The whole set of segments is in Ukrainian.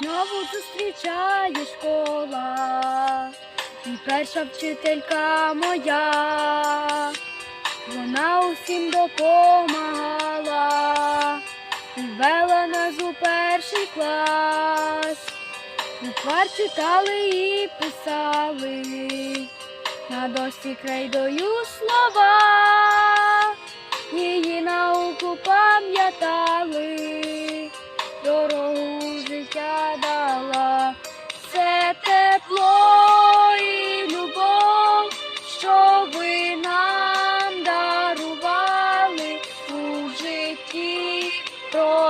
знову зустрічає школа, і перша вчителька моя, вона усім допомагала, і вела нас у перший клас. Буквар читали і писали, на дошці крейдою слова,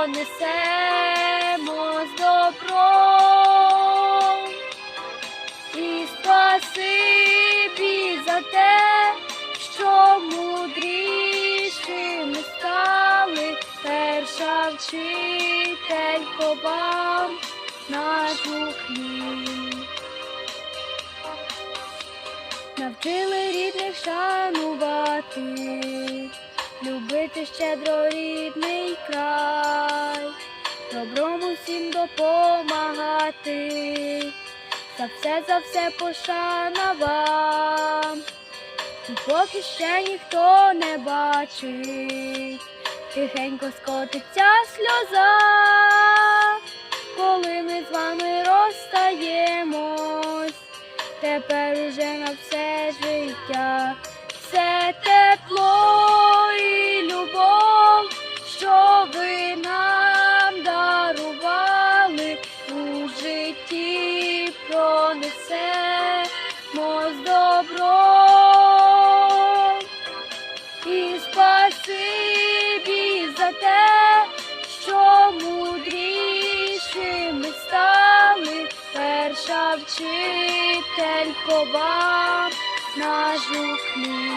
пронесемо з добром. І спасибі за те, що мудрішими стали, перша вчителько вам нашу хліб. Навчили рідних шанувати, любити щедро рідний край, добром усім допомагати. За все, за все пошана вам. І поки ще ніхто не бачить, тихенько скотиться сльоза, коли ми з вами розстаємось, тепер уже на все життя, з добром. І спасибі за те, що мудрішими стали, перша вчителько вам хліб.